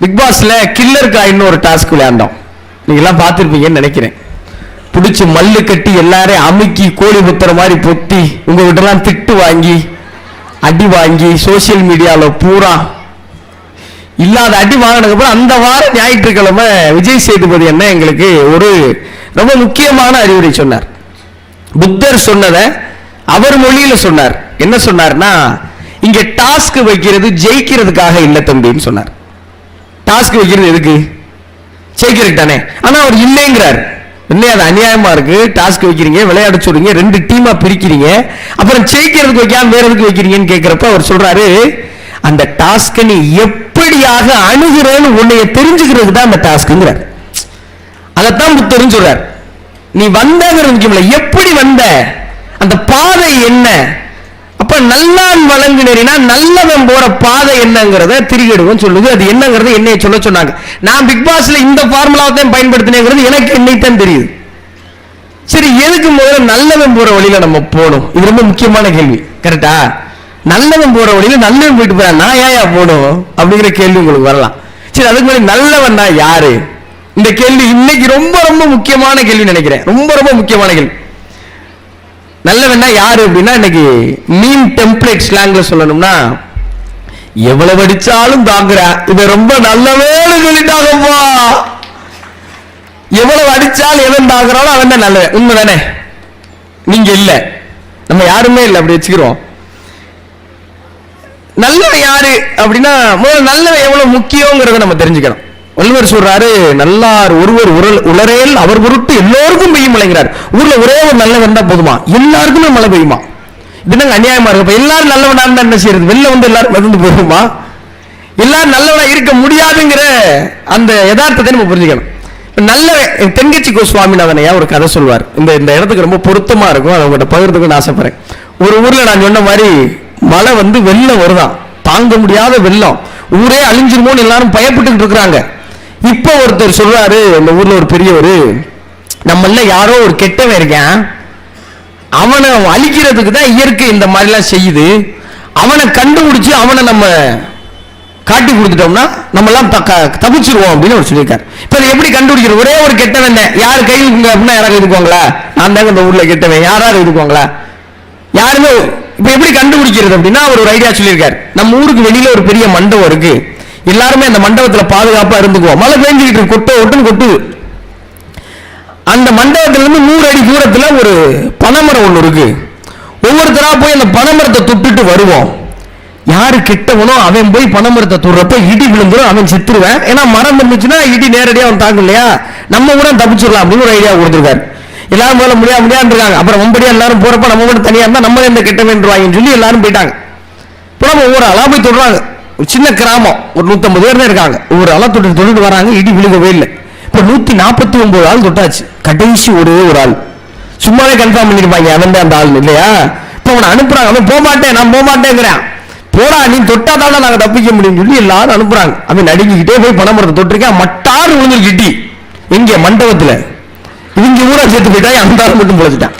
Big பாஸ்ல killer coin ஒரு task விளையாண்டோம். நீங்க எல்லாம் பார்த்துருப்பீங்கன்னு நினைக்கிறேன். பிடிச்சி மல்லு கட்டி எல்லாரையும் அமுக்கி கோழி முத்துற மாதிரி பொத்தி உங்ககிட்டலாம் திட்டு வாங்கி அடி வாங்கி சோஷியல் மீடியாவில் பூரா இல்லாத அடி வாங்கினதுக்கு அப்புறம் அந்த வாரம் ஞாயிற்றுக்கிழமை விஜய் சேதுபதி என்ன எங்களுக்கு ஒரு ரொம்ப முக்கியமான அறிவுரை சொன்னார். புத்தர் சொன்னதை அவர் மொழியில் சொன்னார். என்ன சொன்னார்னா இங்க டாஸ்க் வைக்கிறது ஜெயிக்கிறதுக்காக இல்லை தம்பின்னு சொன்னார். டாஸ்க் வைக்கிறது எதுக்கு? ஜெயிக்கிறதுக்கு தானே. ஆனால் அவர் இல்லைங்கிறார். இல்லையா? அது அநியாயமா இருக்கு. டாஸ்க் வைக்கிறீங்க விளையாட சொல்றீங்க ரெண்டு டீமா பிரிக்கிறீங்க. அப்புறம் ஜெயிக்கிறதுக்கு வைக்காம வேற எதுக்கு வைக்கிறீங்கன்னு கேட்கிறப்ப அவர் சொல்றாரு அந்த டாஸ்கை நீ எப்படியாக அணுகிறேன்னு உன்னைய தெரிஞ்சுக்கிறதுக்கு தான் அந்த டாஸ்க்குங்கிறார் அதைத்தான் புத்தரும் சொல்றார். நீ வந்தங்கிறது முக்கியம் எப்படி வந்த? அந்த பாதை என்ன? அப்ப நல்லான் வழங்குனரினா நல்லவன் போற பாதை என்னங்கிறத திரிகிடுவோம் சொல்லுது. அது என்னங்கிறது என்னைய சொல்ல சொன்னாங்க. நான் பிக் பாஸ்ல இந்த ஃபார்முலாவை தான் பயன்படுத்தினேங்கிறது எனக்கு என்னைத்தான் தெரியுது. சரி எதுக்கு முதல்ல நல்லவன் போற வழியில நம்ம போகணும்? இது ரொம்ப முக்கியமான கேள்வி. கரெக்டா நல்லவன் போற வழியில நல்லவன் போயிட்டு போறா. நான் ஏயா போகணும்? அப்படிங்கிற கேள்வி உங்களுக்கு வரலாம். சரி அதுக்கு முன்னாடி நல்லவன்னா யாரு? இந்த கேள்வி இன்னைக்கு ரொம்ப ரொம்ப முக்கியமான கேள்வி நினைக்கிறேன். ரொம்ப ரொம்ப முக்கியமான கேள்வி. நல்லவன்னா யாரு அப்படின்னா இன்னைக்கு மீன் டெம்ப்ளேட் ஸ்லாங்ல சொல்லணும்னா எவ்வளவு அடிச்சாலும் தாங்குற இது ரொம்ப நல்லவேன்னு சொல்லிட்டாங்கப்பா. எவ்வளவு அடிச்சாலும் எவன் தாங்குறாலும் அவன் தான் நல்லவன். உண்மைதானே? நீங்க இல்ல. நம்ம யாருமே இல்லை அப்படி வச்சுக்கிறோம். நல்லவன் யாரு அப்படின்னா முதல்ல நல்லவன் எவ்வளவு முக்கியங்கிறத நம்ம தெரிஞ்சுக்கணும். வள்ளுவர் சொல்றாரு நல்லார் ஒருவர் உரல் உளரேல் அவர் பொருட்டு எல்லோருக்கும் பெய்யும் மழைங்கிறார் ஊர்ல ஒரே ஒரு நல்லவன் தான் போதுமா? எல்லாருக்குமே மழை பெய்யுமா? இதுனாங்க அநியாயமா இருக்கு? எல்லாரும் நல்லவனா இருந்தா என்ன செய்யறது? வெளில வந்து எல்லாரும் வந்து போகுமா எல்லாரும் நல்லவனா இருக்க முடியாதுங்கிற அந்த யதார்த்தத்தை நம்ம புரிஞ்சுக்கணும். நல்ல தென்கட்சி கோ சுவாமிநாதனையா ஒரு கதை சொல்வார் இந்த இந்த இடத்துக்கு ரொம்ப பொருத்தமா இருக்கும். அதை உங்கள்கிட்ட பகிர்ந்துக்கணும்னு ஆசைப்படுறேன். ஒரு ஊர்ல நான் சொன்ன மாதிரி மழை வந்து வெள்ளம் வருதான். தாங்க முடியாத வெள்ளம். ஊரே அழிஞ்சிருமோன்னு எல்லாரும் பயப்பட்டுக்கிட்டு இருக்கிறாங்க. இப்போ ஒருத்தர் சொல்றாரு இந்த ஊர்ல ஒரு பெரியவர் நம்மள யாரோ ஒரு கெட்டவன் இருக்கான். அவனை அழிக்கிறதுக்கு தான் இயற்கை இந்த மாதிரிலாம் செய்யுது. அவனை கண்டுபிடிச்சு அவனை நம்ம காட்டி கொடுத்துட்டோம்னா நம்ம எல்லாம் தப்பிச்சிருவோம் அப்படின்னு அவர் சொல்லியிருக்காரு. இப்ப அதை எப்படி கண்டுபிடிக்கிறது? ஒரே ஒரு கெட்டவன் தான். யார் கையில் இருக்குங்க அப்படின்னா யாராவது இருக்குவாங்களா நான் தாங்க இந்த ஊர்ல கெட்டவன். யாராவது இருக்குவாங்களா யாருமே இப்ப எப்படி கண்டுபிடிக்கிறது அப்படின்னா அவர் ஒரு ஐடியா சொல்லியிருக்காரு. நம்ம ஊருக்கு வெளியில ஒரு பெரிய மண்டபம் இருக்கு. எல்லாருமே அந்த மண்டபத்தில் பாதுகாப்பாக இருந்துக்குவோம். மழை பெஞ்சுக்கிட்டு கொட்டை ஒட்டுன்னு கொட்டுது. அந்த மண்டபத்துலேருந்து நூறு அடி தூரத்தில் ஒரு பனைமரம் ஒன்று இருக்கு. ஒவ்வொருத்தராக போய் அந்த பனைமரத்தை தொட்டுட்டு வருவோம். யாரு கெட்டவனோ அவன் போய் பனைமரத்தை தொடுறப்ப இடி விழுந்துரும் அவன் செத்துருவேன். ஏன்னா மரம் இருந்துச்சுன்னா இடி நேரடியாக அவன் தாக்கும் இல்லையா? நம்ம கூட தப்பிச்சிடலாம் அப்படின்னு ஒரு ஐடியா கொடுத்துருக்காரு. எல்லாரும் முதல்ல முடியா முடியான்னு இருக்காங்க. அப்புறம் ஒன்படியா எல்லாரும் போறப்ப நம்ம கூட தனியா இருந்தா நம்ம எந்த கிட்ட வேண்டுவாங்கன்னு சொல்லி எல்லாரும் போயிட்டாங்க. இப்போ நம்ம ஒவ்வொரு அலா போய் தொடுறாங்க. ஒரு சின்ன கிராமம் ஒரு நூற்றம்பது பேர் தான் இருக்காங்க. ஒரு ஆளாக தொட்டு தொட்டுட்டு வராங்க இடி விழுகவே இல்லை. இப்போ நூற்றி நாற்பத்தி ஒம்பது ஆள் தொட்டாச்சு. கடைசி ஒரே ஒரு ஆள். சும்மாவே கன்ஃபார்ம் பண்ணிருப்பாங்க அவன் தான் அந்த ஆள் இல்லையா? இப்போ அவனை அனுப்புறாங்க. அவன் போக மாட்டேன் நான் போக மாட்டேங்கிறேன். போடா நீ தொட்டாதானே நாங்கள் தப்பிக்க முடியும்னு சொல்லி எல்லாரும் அனுப்புறாங்க. அவன் நடுங்கிக்கிட்டே போய் பணமரத்தை தொட்டிருக்கேன். மட்டாறு விழுந்து இடி. எங்க மண்டபத்தில். இவங்க ஊரா சேர்த்து போயிட்டா அந்த ஆள் மட்டும் பிழைச்சிட்டான்.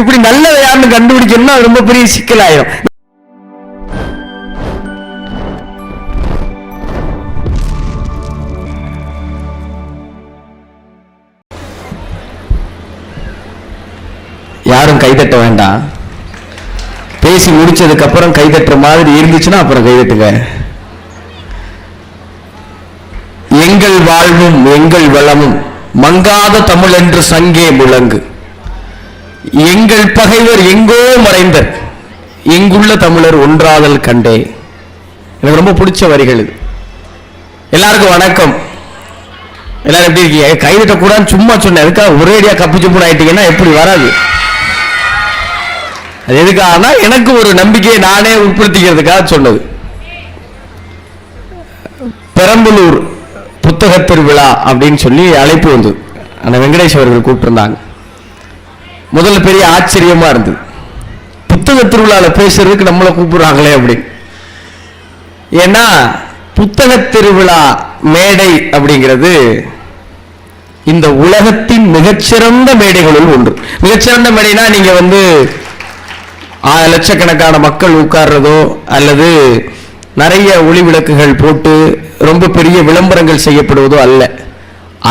இப்படி நல்லதை யாருன்னு கண்டுபிடிக்கணும்னா ரொம்ப பெரிய சிக்கல் ஆயிரும் கைதட்ட வேண்டாம். பேசி முடிச்சதுக்கு அப்புறம் கைதட்டுற மாதிரி இருந்துச்சுன்னா அப்புறம் கைதட்டுங்க. எங்கள் வாழ்வும் எங்கள் வளமும் மங்காத தமிழ் என்று சங்கே முழங்கு. எங்கள் பகைவர் எங்கோ மறைந்தர். எங்குள்ள தமிழர் ஒன்றாதல் கண்டே. எனக்கு ரொம்ப பிடிச்ச வரிகள் இது. எல்லாருக்கும் வணக்கம். எல்லாரும் எப்படி இருக்கீங்க? கைவிட்ட கூடாது சும்மா சொன்னேன். அதுக்காக ஒரேடியா கப்பி சுப்புன்னு ஆயிட்டீங்கன்னா எப்படி வராது? அது எதுக்காகனா எனக்கு ஒரு நம்பிக்கையை நானே உட்படுத்திக்கிறதுக்காக சொன்னது. பெரம்பலூர் புத்தக திருவிழா அப்படின்னு சொல்லி அழைப்பு வந்தது அந்த வெங்கடேஷ் அவர்கள் கூப்பிட்டுருந்தாங்க. முதல்ல பெரிய ஆச்சரியமாக இருந்தது. புத்தக திருவிழாவில் பேசுறதுக்கு நம்மளை கூப்பிடுறாங்களே அப்படின்னு. ஏன்னா புத்தக திருவிழா மேடை அப்படிங்கிறது இந்த உலகத்தின் மிகச்சிறந்த மேடைகளுள் ஒன்று. மிகச்சிறந்த மேடைனா நீங்கள் வந்து லட்சக்கணக்கான மக்கள் உட்கார்றதோ அல்லது நிறைய ஒளி விளக்குகள் போட்டு ரொம்ப பெரிய விளம்பரங்கள் செய்யப்படுவதோ அல்ல.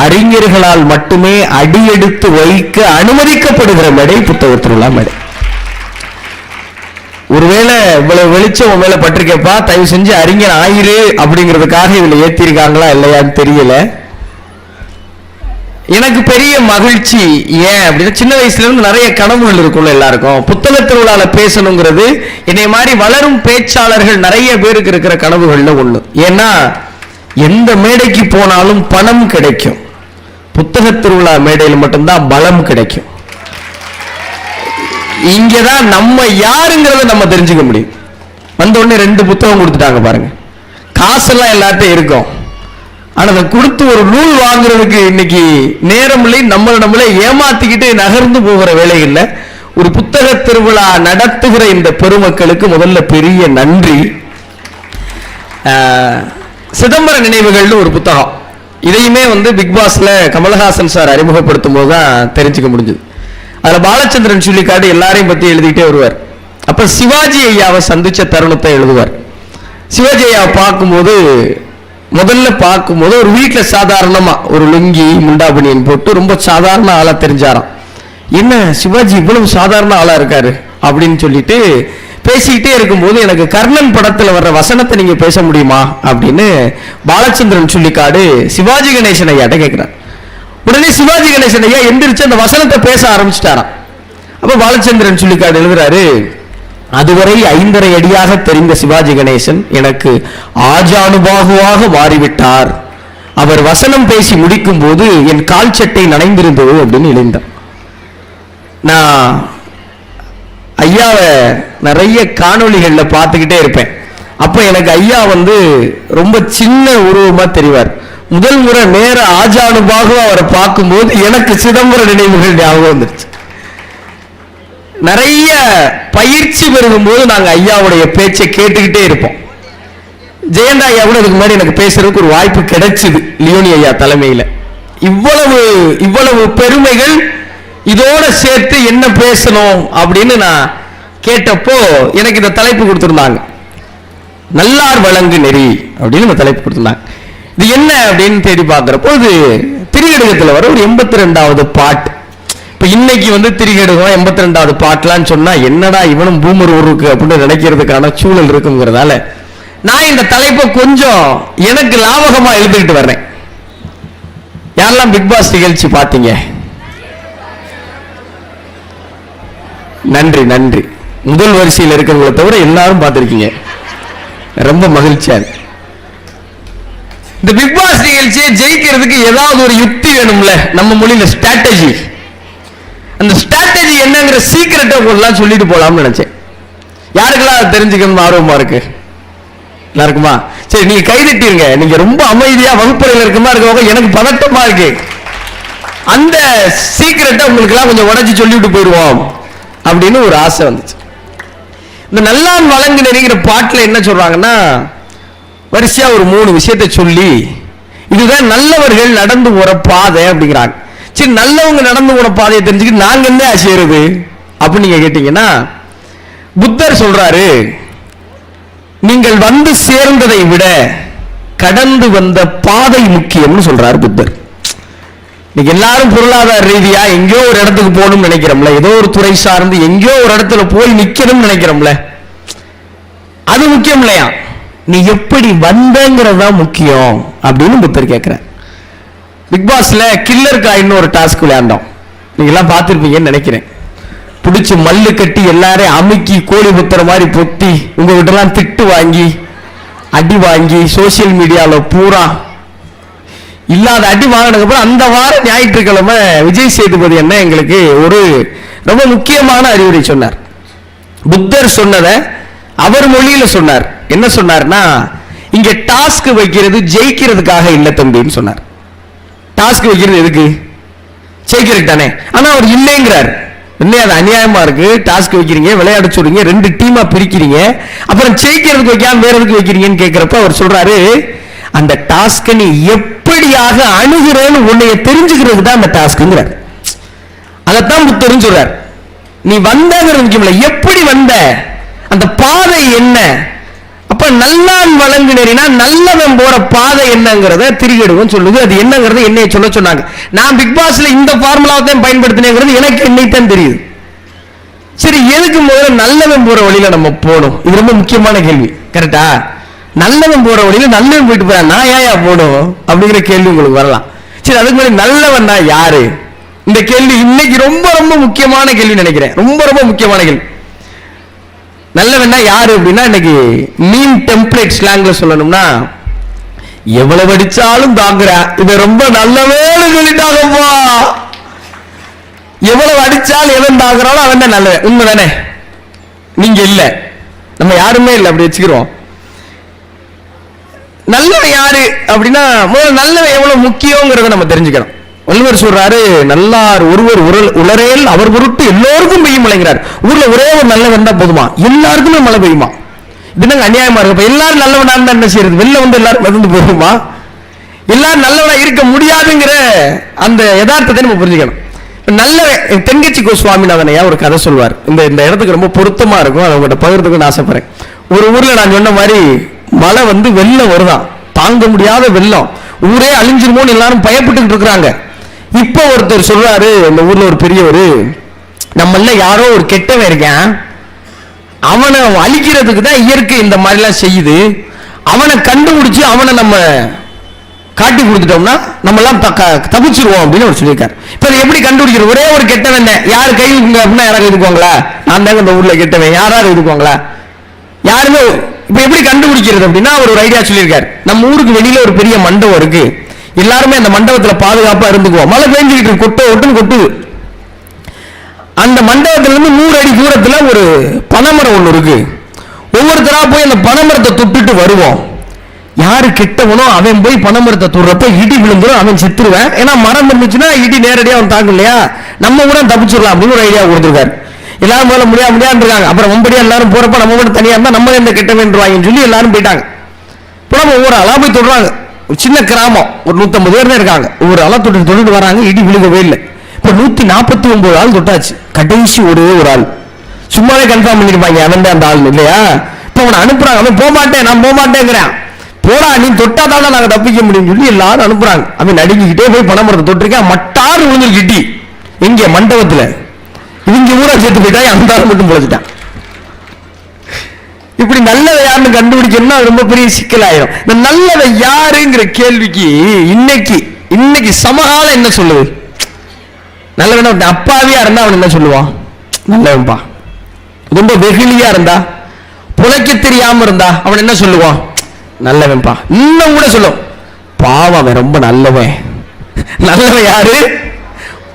அறிஞர்களால் மட்டுமே அடியெடுத்து வைக்க அனுமதிக்கப்படுகிற மேடை புத்தக திருவிழா மேடை. ஒருவேளை இவ்வளவு வெளிச்சம் உன் மேல பட்டிருக்கப்பா தயவு செஞ்சு அறிஞர் ஆயிரு அப்படிங்கிறதுக்காக இதுல ஏத்திருக்காங்களா இல்லையான்னு தெரியல. எனக்கு பெரிய மகிழ்ச்சி. ஏன் அப்படின்னா சின்ன வயசுலேருந்து நிறைய கனவுகள் இருக்கும்ல எல்லாருக்கும். புத்தக திருவிழாவில் பேசணுங்கிறது என்னை மாதிரி வளரும் பேச்சாளர்கள் நிறைய பேருக்கு இருக்கிற கனவுகளில் ஒன்று ஏன்னா எந்த மேடைக்கு போனாலும் பணம் கிடைக்கும். புத்தக திருவிழா மேடையில் மட்டும்தான் பலம் கிடைக்கும். இங்கதான் நம்ம யாருங்கிறத நம்ம தெரிஞ்சுக்க முடியும். வந்த உடனே ரெண்டு புத்தகம் கொடுத்துட்டாங்க பாருங்க. காசெல்லாம் எல்லார்ட்டும் இருக்கும். ஆனால் அதை கொடுத்து ஒரு நூல் வாங்குறதுக்கு இன்னைக்கு நேரம் இல்லை நம்மளை நம்மளே ஏமாத்திக்கிட்டு நகர்ந்து போகிற வேலைகளில் ஒரு புத்தக திருவிழா நடத்துகிற இந்த பெருமக்களுக்கு முதல்ல பெரிய நன்றி. சிதம்பர நினைவுகள்னு ஒரு புத்தகம். இதையுமே வந்து பிக் பாஸ்ல கமலஹாசன் சார் அறிமுகப்படுத்தும் போது தான் தெரிஞ்சுக்க முடிஞ்சது. அதில் பாலச்சந்திரன் சொல்லிக்காட்டு எல்லாரையும் பற்றி எழுதிக்கிட்டே வருவார். அப்போ சிவாஜி ஐயாவை சந்திச்ச தருணத்தை எழுதுவார். சிவாஜி ஐயாவை பார்க்கும்போது முதல்ல பார்க்கும்போது ஒரு வீட்டில் சாதாரணமாக ஒரு லுங்கி முண்டாபனியன் போட்டு ரொம்ப சாதாரண ஆளாக தெரிஞ்சாராம். என்ன சிவாஜி இவ்வளவு சாதாரண ஆளாக இருக்காரு? அப்படின்னு சொல்லிட்டு பேசிக்கிட்டே இருக்கும்போது எனக்கு கர்ணன் படத்தில் வர்ற வசனத்தை நீங்கள் பேச முடியுமா? அப்படின்னு பாலச்சந்திரன் சொல்லிக்காடு சிவாஜி கணேசன் ஐயாட்ட கேட்குறான் உடனே சிவாஜி கணேசன் ஐயா எந்திரிச்சு அந்த வசனத்தை பேச ஆரம்பிச்சிட்டாராம். அப்போ பாலச்சந்திரன் சொல்லிக்காடு எழுதுறாரு அதுவரை ஐந்தரை அடியாக தெரிந்த சிவாஜி கணேசன் எனக்கு ஆஜானுபாகுவாக மாறிவிட்டார். அவர் வசனம் பேசி முடிக்கும் போது என் கால் சட்டை நனைந்திருந்தது அப்படின்னு எழுந்தார் நான் ஐயாவை நிறைய காணொளிகள்ல பார்த்துக்கிட்டே இருப்பேன். அப்போ எனக்கு ஐயா வந்து ரொம்ப சின்ன உருவமா தெரிவார். முதல் முறை நேர ஆஜானுபாகவும் அவரை பார்க்கும்போது எனக்கு சிதம்பர நினைவுகள் ஞாபகம் வந்துருச்சு. நிறைய பயிற்சி பெருகும்போது நாங்கள் ஐயாவுடைய பேச்சை கேட்டுக்கிட்டே இருப்போம். ஜெயந்தா ஐயா கூட இதுக்கு முன்னாடி எனக்கு பேசுறதுக்கு ஒரு வாய்ப்பு கிடைச்சிது லியோனி ஐயா தலைமையில். இவ்வளவு இவ்வளவு பெருமைகள் இதோட சேர்த்து என்ன பேசணும் அப்படின்னு நான் கேட்டப்போ எனக்கு இந்த தலைப்பு கொடுத்துருந்தாங்க. நல்லார் வழங்கு நெறி அப்படின்னு இந்த தலைப்பு கொடுத்துருந்தாங்க. இது என்ன அப்படின்னு தேடி பார்க்குறப்போ இது திரிகடுகத்துல வர ஒரு எண்பத்தி ரெண்டாவது பாட்டு. இப்ப இன்னைக்கு வந்து திரிகடுகம் எண்பத்தி ரெண்டாவது பாட்டுலான்னு சொன்னா என்னடா இவனும் பூமர் ஊருக்கு அப்படின்னு நினைக்கிறதுக்கான சூழல் இருக்குங்கிறதால நான் இந்த தலைப்பை கொஞ்சம் எனக்கு லாபகமா எழுதிக்கிட்டு வர்றேன். யாரெல்லாம் பிக் பாஸ் நிகழ்ச்சி பார்த்தீங்க? நன்றி நன்றி. முதல் வரிசையில் இருக்கிறவங்கள தவிர எல்லாரும் பார்த்துருக்கீங்க. ரொம்ப மகிழ்ச்சியா இந்த பிக் பாஸ் நிகழ்ச்சியை ஜெயிக்கிறதுக்கு ஏதாவது ஒரு யுக்தி வேணும்ல நம்ம மொழியில ஸ்ட்ராட்டஜி அந்த ஸ்ட்ராட்டஜி என்னங்கிற சீக்கிரட்டை உங்களெல்லாம் சொல்லிட்டு போலாம்னு நினைச்சேன். யாருக்கெல்லாம் அது தெரிஞ்சுக்கணும் ஆர்வமா இருக்கு? எல்லாருக்குமா? சரி நீங்க கைதட்டிருங்க நீங்க ரொம்ப அமைதியா வகுப்பறையில் இருக்கமா இருக்கவங்க எனக்கு பதட்டமா இருக்கு. அந்த சீக்கிரட்டை உங்களுக்கு எல்லாம் கொஞ்சம் உடச்சி சொல்லிவிட்டு போயிடுவோம் அப்படின்னு ஒரு ஆசை வந்துச்சு. இந்த நல்லான் வழங்கு நெறிங்கிற பாட்டில் என்ன சொல்றாங்கன்னா வரிசையா ஒரு மூணு விஷயத்தை சொல்லி இதுதான் நல்லவர்கள் நடந்து போற பாதை அப்படிங்கிறாங்க. சரி நல்லவங்க நடந்து போன பாதையை தெரிஞ்சுக்கிட்டு நாங்க என்ன செய்யறது? அப்படின்னு நீங்க கேட்டீங்கன்னா புத்தர் சொல்றாரு நீங்கள் வந்து சேர்ந்ததை விட கடந்து வந்த பாதை முக்கியம்னு சொல்றாரு புத்தர். இன்னைக்கு எல்லாரும் பொருளாதார ரீதியா எங்கேயோ ஒரு இடத்துக்கு போகணும்னு நினைக்கிறோம்ல. ஏதோ ஒரு துறை சார்ந்து எங்கேயோ ஒரு இடத்துல போய் நிக்கணும்னு நினைக்கிறோம்ல. அது முக்கியம் இல்லையா? நீ எப்படி வந்தங்கிறது தான் முக்கியம் அப்படின்னு புத்தர் கேட்கிறேன் பிக் பாஸ்ல கில்லர் காயின்னு ஒரு டாஸ்க் விளையாண்டோம். நீங்க எல்லாம் நினைக்கிறேன். பிடிச்சி மல்லு கட்டி எல்லாரையும் அமுக்கி கோழி குத்துற மாதிரி பொத்தி உங்ககிட்டலாம் திட்டு வாங்கி அடி வாங்கி சோசியல் மீடியாவில் பூரா. இல்லாத அடி வாங்கினதுக்கு அப்புறம் அந்த வாரம் ஞாயிற்றுக்கிழமை விஜய் சேதுபதி என்ன எங்களுக்கு ஒரு ரொம்ப முக்கியமான அறிவுரை சொன்னார். புத்தர் சொன்னதை அவர் மொழியில் சொன்னார். என்ன சொன்னார்னா இங்கே டாஸ்க் வைக்கிறது ஜெயிக்கிறதுக்காக இல்லை தம்பின்னு சொன்னார். டாஸ்க் வைக்கிறது எதுக்கு? ஜெயிக்கிறதுக்கு தானே. ஆனால் அவர் இல்லைங்கிறார். இன்னும் அது அநியாயமா இருக்கு. டாஸ்க் வைக்கிறீங்க விளையாட சொல்றீங்க ரெண்டு டீமா பிரிக்கிறீங்க அப்புறம் ஜெயிக்கிறதுக்கு வைக்காம வேற எதுக்கு வைக்கிறீங்கன்னு கேட்கிறப்ப அவர் சொல்றாரு அந்த டாஸ்கை நீ எப்படியாக அணுகிறேன்னு உன்னைய தெரிஞ்சுக்கிறது தான் அந்த டாஸ்க்குங்கிறார் அதைத்தான் புத்தரும் சொல்றார். நீ வந்தங்கிறது முக்கியம் இல்லை எப்படி வந்த? அந்த பாதை என்ன? அப்ப நல்லான் வழங்கு நல்லவன் போற பாதை என்னங்கிறத திரிகடுவன் சொல்லுது. அது என்னங்கிறத என்னைய சொல்ல சொன்னாங்க. நான் பிக் பாஸ்ல இந்த ஃபார்முலாவை தான் பயன்படுத்தினேங்கிறது எனக்கு என்னைத்தான் தெரியுது. சரி எதுக்கு முதல்ல நல்லவன் போற வழியில நம்ம போகணும்? இது ரொம்ப முக்கியமான கேள்வி. கரெக்டா நல்லவன் போற வழியில நல்லவன் போயிட்டு போறா நான் ஏயா போகணும்? அப்படிங்கிற கேள்வி உங்களுக்கு வரலாம். சரி அதுக்கு முன்னாடி தான் யாரு? இந்த கேள்வி இன்னைக்கு ரொம்ப ரொம்ப முக்கியமான கேள்வி நினைக்கிறேன். ரொம்ப ரொம்ப முக்கியமான கேள்வி. நல்லவன்னா யாரு அப்படின்னா இன்னைக்கு மீன் டெம்ப்ளேட் ஸ்லாங்ல சொல்லணும்னா எவ்வளவு அடிச்சாலும் தாங்குறா இதை ரொம்ப நல்லவேன்னு சொல்லிட்டாங்கப்பா எவ்வளவு அடிச்சாலும் எவன் தாக்குறாலும் அவன் தான் நல்லவன். உண்மைதானே? நீங்க இல்ல. நம்ம யாருமே இல்லை அப்படி வச்சுக்கிறோம். நல்லவன் யாரு அப்படின்னா முதல்ல நல்லவன் எவ்வளவு முக்கியங்கிறத நம்ம தெரிஞ்சுக்கணும். வள்ளுவர் சொல்றாரு நல்லார் ஒருவர் உரல் உளரேல் அவர் பொருட்டு எல்லோருக்கும் பெய்யும் மழைங்கிறார் ஊர்ல ஒரே ஒரு நல்லவன் தான் போதுமா? எல்லாருக்குமே மழை பெய்யுமா? இது அநியாயமா இருக்கு? எல்லாரும் நல்லவனா இருந்தா என்ன செய்யறது? வெளில வந்து எல்லாரும் வந்து போகுமா? எல்லாரும் நல்லவனா இருக்க முடியாதுங்கிற அந்த யதார்த்தத்தை நம்ம புரிஞ்சுக்கணும். நல்ல தென்கட்சி கோ சுவாமிநாதனையா ஒரு கதை சொல்வார். இந்த இந்த இடத்துக்கு ரொம்ப பொருத்தமா இருக்கும். அதை உங்கள்கிட்ட நான் ஆசைப்படுறேன். ஒரு ஊர்ல நான் சொன்ன மாதிரி மழை வந்து வெள்ளம் வருதான். தாங்க முடியாத வெள்ளம். ஊரே அழிஞ்சிருமோன்னு எல்லாரும் பயப்பட்டு இருக்கிறாங்க. இப்போ ஒருத்தர் சொல்றாரு இந்த ஊர்ல ஒரு பெரியவர் நம்மள யாரோ ஒரு கெட்டவன் இருக்கான். அவனை அழிக்கிறதுக்கு தான் இயற்கை இந்த மாதிரிலாம் செய்யுது. அவனை கண்டுபிடிச்சு அவனை நம்ம காட்டி கொடுத்துட்டோம்னா நம்ம எல்லாம் தப்பிச்சிருவோம் அப்படின்னு அவர் சொல்லியிருக்காரு. இப்போ எப்படி கண்டுபிடிக்கிற ஒரே ஒரு கெட்டவன் தான். யார் கை அப்படின்னா யாராவது இருக்குவாங்களா நான் தாங்க இந்த ஊர்ல கெட்டவன். யாராவது இருக்குவாங்களா யாருமே இப்போ எப்படி கண்டுபிடிக்கிறது அப்படின்னா அவர் ஒரு ஐடியா சொல்லியிருக்காரு. நம்ம ஊருக்கு வெளியில ஒரு பெரிய மண்டபம் இருக்குது எல்லாருமே அந்த மண்டபத்தில் பாதுகாப்பாக இருந்துக்குவோம். மழை பெஞ்சுக்கிட்டு இருக்கு, கொட்ட ஒட்டுன்னு கொட்டுது. அந்த மண்டபத்திலிருந்து நூறு அடி தூரத்தில் ஒரு பனைமரம் ஒன்று இருக்கு. ஒவ்வொருத்தராக போய் அந்த பனைமரத்தை தொட்டுட்டு வருவோம். யாரு கெட்டவனோ அவன் போய் பனைமரத்தை தொடுறப்ப இடி விழுந்துரும் அவன் செத்துருவேன். ஏன்னா மரம் இருந்துச்சுன்னா இடி நேரடியாக அவன் தாக்கும் இல்லையா? நம்ம கூட தப்பிச்சிடலாம் அப்படின்னு ஒரு ஐடியா கொடுத்துருக்காரு. எல்லாரும் மேல முடியா முடியாது இருக்காங்க அப்புறம் வம்படியா எல்லாரும் போறப்ப நம்ம மட்டும் தனியா இருந்தா நம்ம எந்த கெட்ட வேண்டுவாங்கன்னு சொல்லி எல்லாரும் போயிட்டாங்க. இப்போ நம்ம ஒவ்வொரு ஆளா போய் தொடுறாங்க. ஒரு சின்ன கிராமம் ஒரு நூற்றம்பது பேர் தான் இருக்காங்க. ஒரு ஆளாக தொட்டு தொட்டுட்டு வராங்க இடி விழுகவே இல்லை. இப்போ நூற்றி நாற்பத்தி ஒம்பது ஆள் தொட்டாச்சு. கடைசி ஒரே ஒரு ஆள். சும்மாவே கன்ஃபார்ம் பண்ணிருப்பாங்க அவன் தான் அந்த ஆள் இல்லையா? இப்போ அவனை அனுப்புறாங்க அவன் போக மாட்டேன் நான் போக மாட்டேங்கிறான். போடா நீ தொட்டா தான் நாங்கள் தப்பிக்க முடியும்னு சொல்லி எல்லாரும் அனுப்புறாங்க. அவன் நடுங்கிக்கிட்டே போய் பணமரத்தை தொட்டிருக்கேன் மட்டாறு விழுந்து கிட்டி இங்கே மண்டபத்தில். இவங்க ஊரை சேர்த்து போயிட்டா அந்த ஆள் மட்டும் பிழைச்சிட்டான். இப்படி நல்லவை யாருன்னு கண்டுபிடிக்கணும்னா ரொம்ப பெரிய சிக்கலாயிரும். இந்த நல்லவை யாருங்கிற கேள்விக்கு இன்னைக்கு இன்னைக்கு சமகாலம் என்ன சொல்லுது? நல்லவன் அப்பாவியா இருந்தா அவன் என்ன சொல்லுவான்? நல்லவன்பா. ரொம்ப வெகுளியா இருந்தா புழைக்க தெரியாம இருந்தா அவன் என்ன சொல்லுவான்? நல்லவன்பா. இன்னும் கூட சொல்லும் பாவம் அவன் ரொம்ப நல்லவன். நல்லவன் யாரு?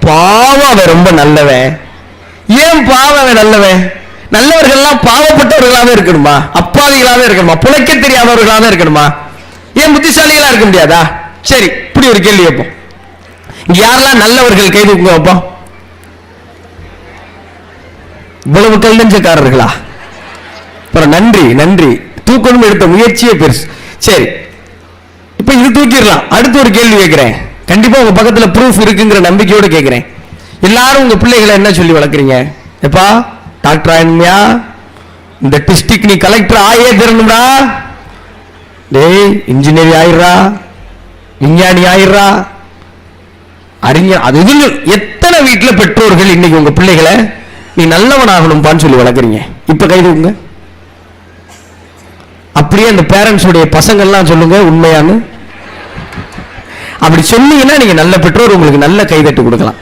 பாவம் அவன் ரொம்ப நல்லவன். ஏன் பாவம் அவன் நல்லவன்? நல்லவர்கள்லாம் பாவப்பட்டவர்களாவே இருக்கணுமா? அப்பாவிகளாவே இருக்கணுமா? புழைக்க தெரியாதவர்களாவே இருக்கணுமா? ஏன் புத்திசாலிகளா இருக்க முடியாதா? சரி இப்படி ஒரு கேள்வி வைப்போம் இங்க யாரெல்லாம் நல்லவர்கள் கைது தூக்குங்க வைப்போம்? இவ்வளவு கல்லஞ்சக்காரர்களா அப்புறம் நன்றி நன்றி. தூக்கணும் எடுத்த முயற்சியே பெருசு. சரி இப்ப இது தூக்கிடலாம். அடுத்து ஒரு கேள்வி கேட்கிறேன். கண்டிப்பா உங்க பக்கத்துல ப்ரூஃப் இருக்குங்கிற நம்பிக்கையோட கேட்கிறேன். எல்லாரும் உங்க பிள்ளைகளை என்ன சொல்லி வளர்க்குறீங்க? எப்பா டாக்டர் ஆயிடுமியா இந்த டிஸ்ட்ரிக்ட் நீ கலெக்டர் ஆயே தரணும்டா. டேய் இன்ஜினியர் ஆயிடுறா. விஞ்ஞானி ஆயிடுறா. அறிஞர் அது இது எத்தனை வீட்டில் பெற்றோர்கள் இன்னைக்கு உங்கள் பிள்ளைகளை? நீ நல்லவனாகணும்பான்னு சொல்லி வளர்க்குறீங்க. இப்போ கைதுங்க அப்படியே அந்த பேரண்ட்ஸுடைய பசங்கள்லாம் சொல்லுங்க உண்மையான்னு. அப்படி சொன்னீங்கன்னா நீங்கள் நல்ல பெற்றோர் உங்களுக்கு நல்ல கைதட்டு கொடுக்கலாம்.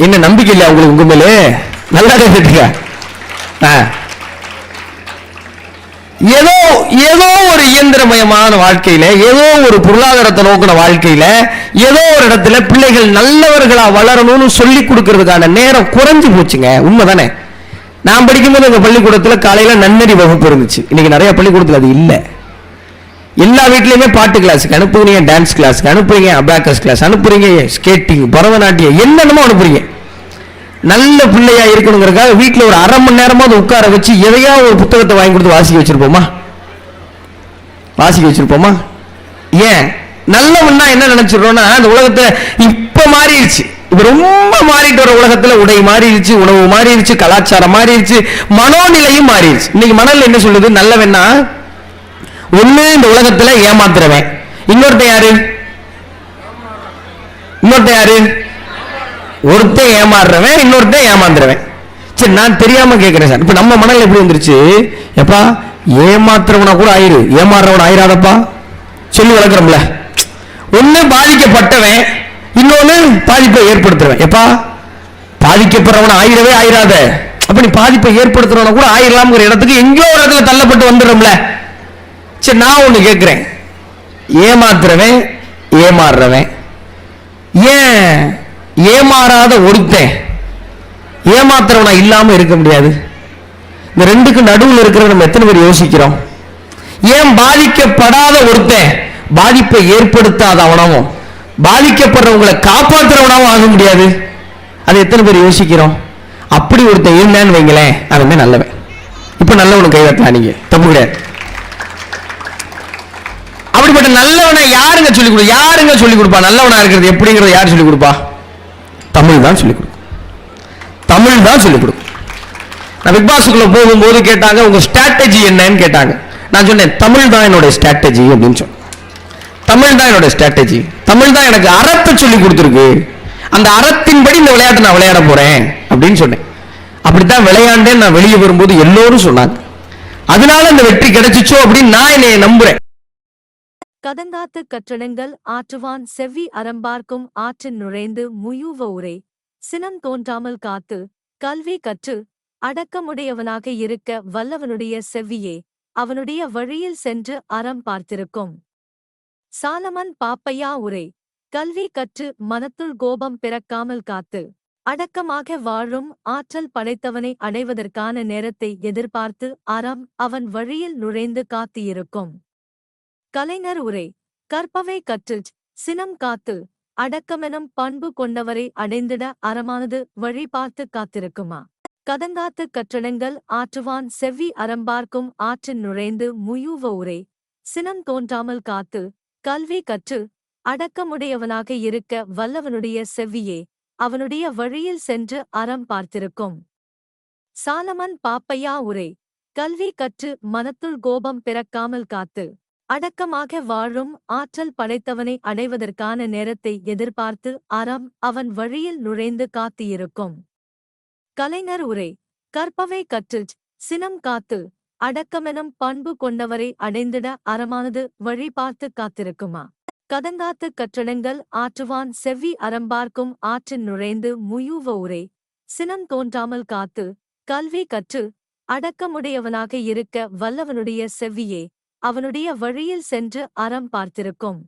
என்ன நம்பிக்கை இல்லையா உங்களுக்கு உங்க மேலே? நல்லா கேட்டுங்க. ஆ. ஏதோ ஏதோ ஒரு இயந்திரமயமான வாழ்க்கையில ஏதோ ஒரு பொருளாதாரத்தை நோக்கின வாழ்க்கையில ஏதோ ஒரு இடத்துல பிள்ளைகள் நல்லவர்களா வளரணும்னு சொல்லி கொடுக்கறதுக்கான நேரம் குறைஞ்சு போச்சுங்க. உண்மைதானே? நான் படிக்கும்போது எங்க பள்ளிக்கூடத்துல காலையில நன்னறி வகுப்பு இருந்துச்சு. இன்னைக்கு நிறைய பள்ளிக்கூடத்துல அது இல்லை. எல்லா வீட்லேயுமே பாட்டு கிளாஸுக்கு அனுப்புறீங்க டான்ஸ் கிளாஸுக்கு அனுப்புறீங்க அபாக்கஸ் கிளாஸ் அனுப்புறீங்க ஸ்கேட்டிங் பரதநாட்டியம் என்னென்னமோ அனுப்புறீங்க. நல்ல பிள்ளையா இருக்கணுங்கிறக்காக வீட்டில் ஒரு அரை மணி நேரமாவது உட்கார வச்சு எதையா ஒரு புத்தகத்தை வாங்கி கொடுத்து வாசிக்க வச்சிருப்போமா? வாசிக்க வச்சிருப்போமா? ஏன்? நல்லவன்னா என்ன நினைச்சிடுறோம்னா அந்த உலகத்தை இப்போ மாறிடுச்சு. இப்போ ரொம்ப மாறிட்டு வர உலகத்துல உடை மாறிடுச்சு உணவு மாறிடுச்சு கலாச்சாரம் மாறிடுச்சு மனோநிலையும் மாறிடுச்சு. இன்னைக்கு மணல் என்ன சொல்லுது? நல்லவன்னா ஒண்ணு இந்த உலகத்துல ஏமாத்துறவன். இன்னொருத்தன் யாரு? இன்னொருத்தன் யாரு? ஒருத்தன் ஏமாறுறவன் இன்னொருத்தன் ஏமாந்துருவேன் சரி நான் தெரியாம கேட்கிறேன் சார். இப்ப நம்ம மனநிலை எப்படி வந்துருச்சு எப்பா ஏமாத்துறவனா கூட ஆயிரு. ஏமாறுறவன் ஆயிராதப்பா. சொல்லி வளர்க்குறோம்ல. ஒன்று பாதிக்கப்பட்டவன் இன்னொன்று பாதிப்பை ஏற்படுத்துறவன். எப்பா பாதிக்கப்படுறவன ஆயிரவே ஆயிராத. அப்ப நீ பாதிப்பை ஏற்படுத்துறவன கூட ஆயிரலாம்ங்கிற இடத்துக்கு எங்கேயோ ஒரு இடத்துல தள்ளப்பட்டு வந்துடுறோம்ல. சரி நான் ஒன்று கேட்குறேன் ஏமாத்துறவன் ஏமாறுறவன். ஏன் ஏமாறாத ஒருத்தன் ஏமாத்துறவனா இல்லாமல் இருக்க முடியாது? இந்த ரெண்டுக்கு நடுவில் இருக்கிற நம்ம எத்தனை பேர் யோசிக்கிறோம்? ஏன் பாதிக்கப்படாத ஒருத்தன் பாதிப்பை ஏற்படுத்தாத அவனவும் பாதிக்கப்படுறவங்களை காப்பாற்றுறவனாவும் ஆக முடியாது? அது எத்தனை பேர் யோசிக்கிறோம்? அப்படி ஒருத்தன் இருந்தான்னு வைங்களேன் அவன் நல்லவன். இப்போ நல்லவனு கை நீங்கள் தப்பு கிடையாது. அப்படிப்பட்ட நல்லவனை யாருங்க சொல்லிக் கொடு யாருங்க சொல்லிக் கொடுப்பா? நல்லவனா இருக்கிறது எப்படிங்கிறத யார் சொல்லிக் கொடுப்பா? தமிழ் தான் சொல்லிக் கொடுக்கும். தமிழ் தான் சொல்லிக் கொடுக்கும். நான் பிக் பாஸுக்குள்ள போகும்போது கேட்டாங்க உங்க ஸ்ட்ராட்டஜி என்னன்னு கேட்டாங்க. நான் சொன்னேன் தமிழ் தான் என்னோட ஸ்ட்ராட்டஜி அப்படின்னு சொன்னேன். தமிழ் தான் என்னோட ஸ்ட்ராட்டஜி தமிழ் தான் எனக்கு அறத்தை சொல்லி கொடுத்துருக்கு. அந்த அறத்தின்படி இந்த விளையாட்டு நான் விளையாட போறேன் அப்படின்னு சொன்னேன். அப்படித்தான் விளையாண்டேன்னு நான் வெளியே வரும்போது எல்லோரும் சொன்னாங்க. அதனால இந்த வெற்றி கிடைச்சிச்சோ அப்படின்னு நான் என்னை நம்புறேன். கதங்காத்து கற்றடங்கள் ஆற்றுவான் செவ்வி அறம்பார்க்கும் ஆற்றின் நுழைந்து முயூவ உரை. சினம் தோன்றாமல் காத்து கல்வி கற்று அடக்கமுடையவனாக இருக்க வல்லவனுடைய செவ்வியே அவனுடைய வழியில் சென்று அறம் பார்த்திருக்கும். சாலமன் பாப்பையா உரை. கல்வி கற்று மனத்துள் கோபம் பிறக்காமல் காத்து அடக்கமாக வாழும் ஆற்றல் படைத்தவனை அடைவதற்கான நேரத்தை எதிர்பார்த்து அறம் அவன் வழியில் நுழைந்து காத்திருக்கும். கலைஞர் உரை கற்பவை கற்றுச் சினம் காத்து அடக்கமெனும் பண்பு கொண்டவரை அடைந்திட அறமானது வழி பார்த்து காத்திருக்குமா? கதங்காத்து கற்றடங்கள் ஆற்றுவான் செவ்வி அறம்பார்க்கும் ஆற்றின் நுழைந்து முயூவ உரை சினம் தோன்றாமல் காத்து கல்வி கற்று அடக்கமுடையவனாக இருக்க வல்லவனுடைய செவ்வியே அவனுடைய வழியில் சென்று அறம் பார்த்திருக்கும். சாலமன் பாப்பையா உரை கல்வி கற்று மனத்துள் கோபம் பிறக்காமல் காத்து அடக்கமாக வாழும் ஆற்றல் படைத்தவனை அடைவதற்கான நேரத்தை எதிர்பார்த்து அறம் அவன் வழியில் நுழைந்து காத்திருக்கும். கலைஞர் உரை கற்பவை கற்றுச் சினம் காத்து அடக்கமெனும் பண்பு கொண்டவரை அடைந்திட அறமானது வழி பார்த்து காத்திருக்குமா? கதங்காத்து கற்றடங்கள் ஆற்றுவான் செவ்வி அறம்பார்க்கும் ஆற்றின் நுழைந்து முயூவ உரை சினம் தோன்றாமல் காத்து கல்வி கற்று அடக்கமுடையவனாக இருக்க வல்லவனுடைய செவ்வியே அவனுடைய வழியில் சென்று அறம் பார்த்திருக்கும்.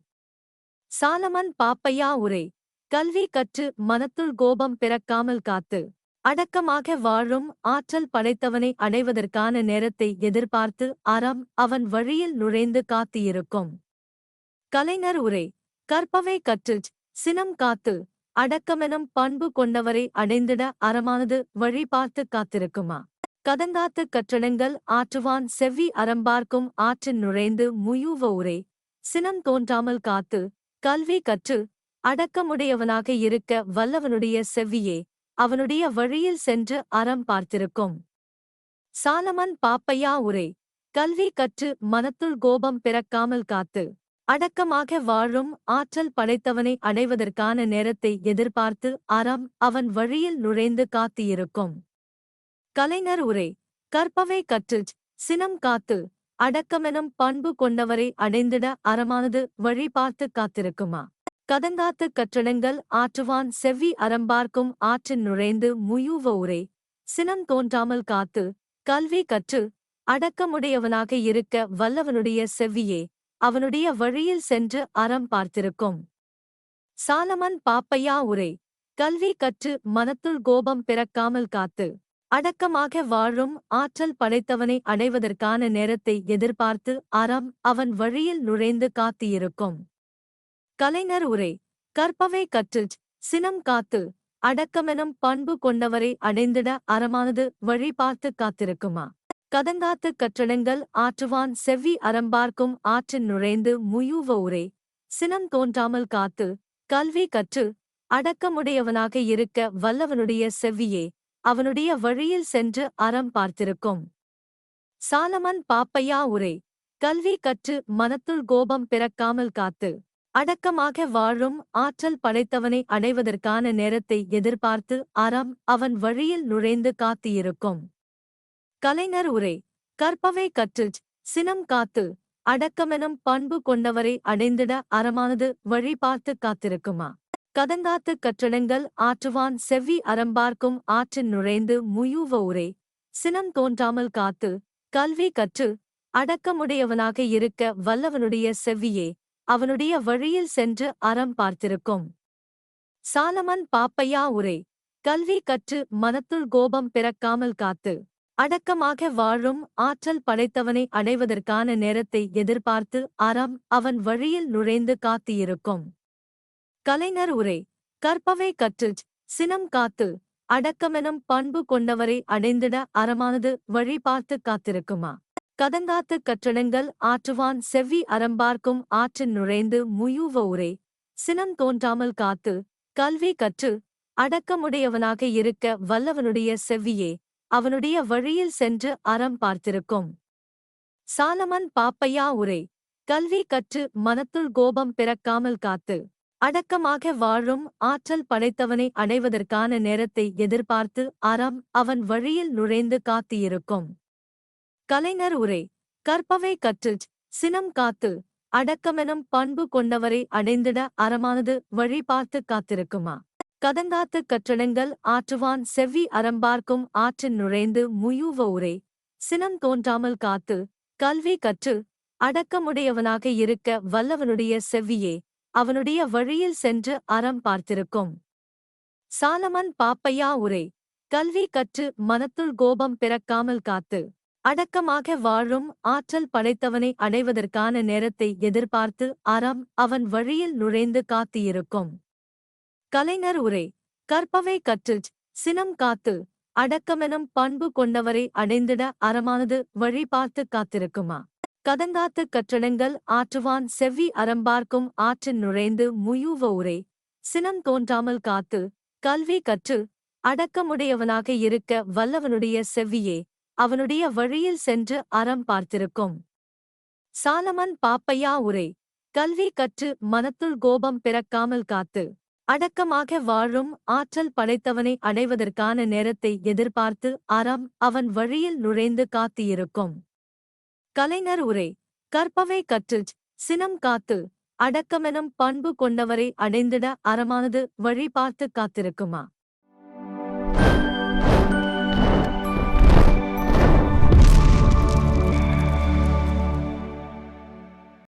சாலமன் பாப்பையா உரை கல்வி கற்று மனத்துள் கோபம் பிறக்காமல் காத்து அடக்கமாக வாழும் ஆற்றல் படைத்தவனை அடைவதற்கான நேரத்தை எதிர்பார்த்து அறம் அவன் வழியில் நுழைந்து காத்திருக்கும் கலைஞர் உரை கற்பவை கற்று சினம் காத்து அடக்கமெனும் பண்பு கொண்டவரை அடைந்திட அறமானது வழி பார்த்து காத்திருக்குமா? கதங்காத்து கற்றடங்கள் ஆற்றுவான் செவ்வி அறம்பார்க்கும் ஆற்றின் நுழைந்து முயூவ உரை. சினம் தோன்றாமல் காத்து கல்வி கற்று அடக்கமுடையவனாக இருக்க வல்லவனுடைய செவ்வியே அவனுடைய வழியில் சென்று அறம் பார்த்திருக்கும். சாலமன் பாப்பையா உரை. கல்வி கற்று மனத்துள் கோபம் பிறக்காமல் காத்து அடக்கமாக வாழும் ஆற்றல் படைத்தவனை அடைவதற்கான நேரத்தை எதிர்பார்த்து அறம் அவன் வழியில் நுழைந்து காத்திருக்கும். கலைஞர் உரை கற்பவை கற்றுச் சினம் காத்து அடக்கமெனும் பண்பு கொண்டவரை அடைந்திட அறமானது வழி பார்த்து காத்திருக்குமா? கதங்காத்து கற்றடங்கள் ஆற்றுவான் செவ்வி அறம்பார்க்கும் ஆற்றின் நுழைந்து முயூவ உரை சினம் தோன்றாமல் காத்து கல்வி கற்று அடக்கமுடையவனாக இருக்க வல்லவனுடைய செவ்வியே அவனுடைய வழியில் சென்று அறம் பார்த்திருக்கும். சாலமன் பாப்பையா உரை கல்வி கற்று மனத்துள் கோபம் பிறக்காமல் காத்து அடக்கமாக வாழும் ஆற்றல் படைத்தவனை அடைவதற்கான நேரத்தை எதிர்பார்த்து அறம் அவன் வழியில் நுழைந்து காத்திருக்கும். கலைஞர் உரை கற்பவை கற்றுச் சினம் காத்து அடக்கமெனும் பண்பு கொண்டவரை அடைந்திட அறமானது வழி பார்த்து காத்திருக்குமா? கதங்காத்து கற்றடங்கள் ஆற்றுவான் செவ்வி அறம்பார்க்கும் ஆற்றின் நுழைந்து முயூவ உரை சினம் தோன்றாமல் காத்து கல்வி கற்று அடக்கமுடையவனாக இருக்க வல்லவனுடைய செவ்வியே அவனுடைய வழியில் சென்று அறம் பார்த்திருக்கும். சாலமன் பாப்பையா உரை கல்வி கற்று மனத்துள் கோபம் பிறக்காமல் காத்து அடக்கமாக வாழும் ஆற்றல் படைத்தவனை அடைவதற்கான நேரத்தை எதிர்பார்த்து அறம் அவன் வழியில் நுழைந்து காத்திருக்கும். கலைஞர் உரை கற்பவை கற்று சினம் காத்து அடக்கமெனும் பண்பு கொண்டவரை அடைந்திட அறமானது வழி பார்த்து காத்திருக்குமா? கதங்காத்து கற்றடங்கள் ஆற்றுவான் செவ்வி அறம்பார்க்கும் ஆற்றின் நுழைந்து முயூவ உரை. சினம் தோன்றாமல் காத்து கல்வி கற்று அடக்கமுடையவனாக இருக்க வல்லவனுடைய செவ்வியே அவனுடைய வழியில் சென்று அறம் பார்த்திருக்கும். சாலமன் பாப்பையா உரை. கல்வி கற்று மனத்துள் கோபம் பிறக்காமல் காத்து அடக்கமாக வாழும் ஆற்றல் படைத்தவனை அடைவதற்கான நேரத்தை எதிர்பார்த்து அறம் அவன் வழியில் நுழைந்து காத்திருக்கும். கலைஞர் உரை கற்பவை கற்றுச் சினம் காத்து அடக்கமெனும் பண்பு கொண்டவரை அடைந்திட அறமானது வழி பார்த்து காத்திருக்குமா? கதங்காத்து கற்றடங்கள் ஆற்றுவான் செவ்வி அறம்பார்க்கும் ஆற்றின் நுழைந்து முயூவ உரை சினம் தோன்றாமல் காத்து கல்வி கற்று அடக்கமுடையவனாக இருக்க வல்லவனுடைய செவ்வியே அவனுடைய வழியில் சென்று அறம் பார்த்திருக்கும். சாலமன் பாப்பையா உரை கல்வி கற்று மனத்துள் கோபம் பிறக்காமல் காத்து அடக்கமாக வாழும் ஆற்றல் படைத்தவனை அடைவதற்கான நேரத்தை எதிர்பார்த்து அறம் அவன் வழியில் நுழைந்து காத்திருக்கும். கலைஞர் உரை கற்பவை கற்றுச் சினம் காத்து அடக்கமெனும் பண்பு கொண்டவரை அடைந்திட அறமானது வழி பார்த்து காத்திருக்குமா? கதங்காத்து கற்றடங்கள் ஆற்றுவான் செவ்வி அறம்பார்க்கும் ஆற்றின் நுழைந்து முயூவ உரை சினம் தோன்றாமல் காத்து கல்வி கற்று அடக்கமுடையவனாக இருக்க வல்லவனுடைய செவ்வியே அவனுடைய வழியில் சென்று அறம் பார்த்திருக்கும். சாலமன் பாப்பையா உரை கல்வி கற்று மனத்துள் கோபம் பிறக்காமல் காத்து அடக்கமாக வாழும் ஆற்றல் படைத்தவனை அடைவதற்கான நேரத்தை எதிர்பார்த்து அறம் அவன் வழியில் நுழைந்து காத்திருக்கும் கலைஞர் உரை கற்பவை கற்று சினம் காத்து அடக்கமெனும் பண்பு கொண்டவரை அடைந்திட அறமானது வழி பார்த்து காத்திருக்குமா? கதங்காத்து கற்றடங்கள் ஆற்றுவான் செவ்வி அறம்பார்க்கும் ஆற்றின் நுழைந்து முயூவ உரை. சினம் தோன்றாமல் காத்து கல்வி கற்று அடக்கமுடையவனாக இருக்க வல்லவனுடைய செவ்வியே அவனுடைய வழியில் சென்று அறம் பார்த்திருக்கும். சாலமன் பாப்பையா உரை. கல்வி கற்று மனத்துள் கோபம் பிறக்காமல் காத்து அடக்கமாக வாழும் ஆற்றல் படைத்தவனை அடைவதற்கான நேரத்தை எதிர்பார்த்து அறம் அவன் வழியில் நுழைந்து காத்திருக்கும். கலைஞர் உரை கற்பவை கற்றிச் சினம் காத்து அடக்கமெனும் பண்பு கொண்டவரை அடைந்திட அறமானது வழி பார்த்து காத்திருக்குமா?